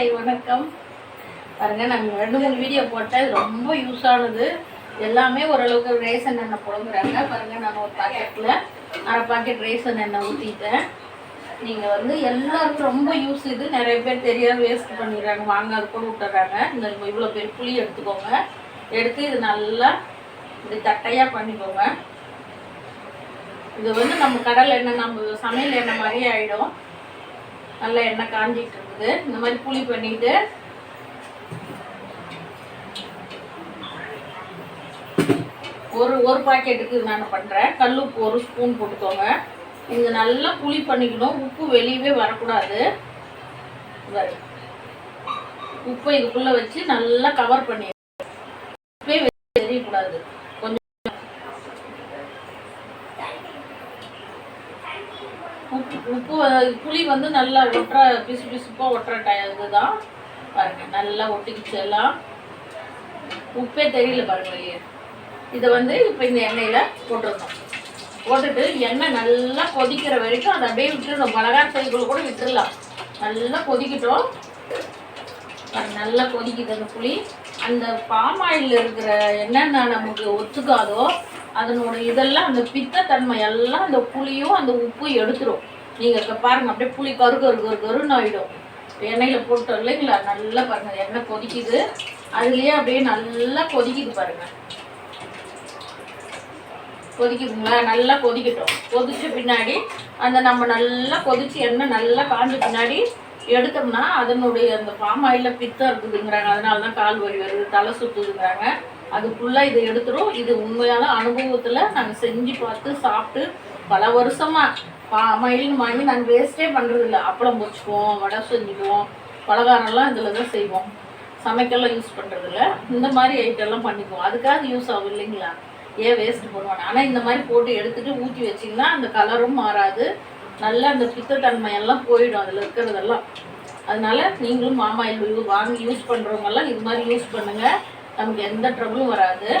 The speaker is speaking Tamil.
காலை வணக்கம். பாருங்க நாங்கள் ரெண்டு மூணு வீடியோ போட்டேன். இது ரொம்ப யூஸ் ஆனது. எல்லாமே ஓரளவுக்கு ரேசன் எண்ணெய் புழங்குறாங்க. பாருங்க நான் ஒரு பாக்கெட்டில் அரை பாக்கெட் ரேசன் எண்ணெய் ஊற்றிட்டேன் நீங்கள் வந்து எல்லாருக்கும் ரொம்ப யூஸ் இது. நிறைய பேர் தெரியாத வேஸ்ட் பண்ணிடுறாங்க. வாங்காத கூட விட்டுறாங்க. இந்த இவ்வளோ பேர் புளி எடுத்துக்கோங்க. எடுத்து இது நல்லா இது தட்டையாக பண்ணிக்கோங்க. இது வந்து நம்ம கடல் எண்ணெய் நம்ம சமையல் எண்ணெய் மாதிரியே ஆகிடும் நல்லா எண்ணெய் காஞ்சிட்டு இருக்குது. இந்த மாதிரி புளி பண்ணிட்டு ஒரு ஒரு பாக்கெட்டுக்கு நான் பண்ணுறேன் கல்லுப்பு ஒரு ஸ்பூன் போட்டுக்கோங்க. இது நல்லா புளி பண்ணிக்கணும். உப்பு வெளியவே வரக்கூடாது. உப்பை இதுக்குள்ளே வச்சு நல்லா கவர் பண்ணி உப்பே வெளிய தெரியக்கூடாது உப்பு உப்பு புளி வந்து நல்லா ஒட்டுற பிசு பிசுப்பாக ஒட்டுற டை இதுதான். பாருங்க நல்லா ஒட்டிக்கிச்சு எல்லாம். உப்பே தெரியல பாருங்க வெளியே. இதை வந்து இப்போ இந்த எண்ணெயில் போட்டுருந்தோம் போட்டுட்டு எண்ணெய் நல்லா கொதிக்கிற வரைக்கும் அதை அப்படியே விட்டுருந்தோம் மிளகா சைக்குள்ள கூட விட்டுடலாம் நல்லா கொதிக்கட்டும். நல்லா கொதிக்குது அந்த புளி. அந்த பாம் ஆயில் இருக்கிற என்னென்ன நமக்கு ஒத்துக்காதோ அதனோட இதெல்லாம் அந்த பித்தத்தன்மை எல்லாம் அந்த புளியும் அந்த உப்பும் எடுத்துரும். நீங்கள் இப்போ பாருங்க அப்படியே புளி கரு கரு கரு கருன்னு ஆகிடும் எண்ணெயில் போட்டோம் இல்லைங்களா? நல்லா பாருங்க எண்ணெய் கொதிக்குது. அதுலேயே அப்படியே நல்லா கொதிக்குது பாருங்க. கொதிக்குதுங்களா? நல்லா கொதிக்கட்டும். கொதிச்ச பின்னாடி அந்த நம்ம நல்லா கொதிச்சு எண்ணெய் நல்லா காஞ்ச பின்னாடி எடுத்தோம்னா அதனுடைய அந்த பாம் ஆயிலில் பித்தம் இருக்குதுங்கிறாங்க. அதனால தான் கால் வலி வருது தலை சுற்றுதுங்கிறாங்க அது ஃபுல்லாக இதை எடுத்துரும். இது உண்மையான அனுபவத்தில் நாங்கள் செஞ்சு பார்த்து சாப்பிட்டு பல வருஷமாக பா மயிலின் வாங்கி நாங்கள் வேஸ்ட்டே பண்ணுறதில்ல அப்பளம் பொச்சுக்குவோம் வடை செஞ்சுக்குவோம். பலகாரம்லாம் இதில் தான் செய்வோம். சமைக்கலாம் யூஸ் பண்ணுறதில்ல இந்த மாதிரி ஐட்டம்லாம் பண்ணிக்குவோம். அதுக்காக யூஸ் ஆகும் இல்லைங்களா? ஏன் வேஸ்ட் பண்ணுவாங்க? ஆனால் இந்த மாதிரி போட்டு எடுத்துகிட்டு ஊற்றி வச்சிங்கன்னா அந்த கலரும் மாறாது. நல்லா அந்த பித்தத்தன்மையெல்லாம் போயிடும் அதில் இருக்கிறதெல்லாம். அதனால நீங்களும் மாமா வாங்கி யூஸ் பண்ணுறவங்கெல்லாம் இது மாதிரி யூஸ் பண்ணுங்கள் நமக்கு எந்த ட்ரபிளும் வராது.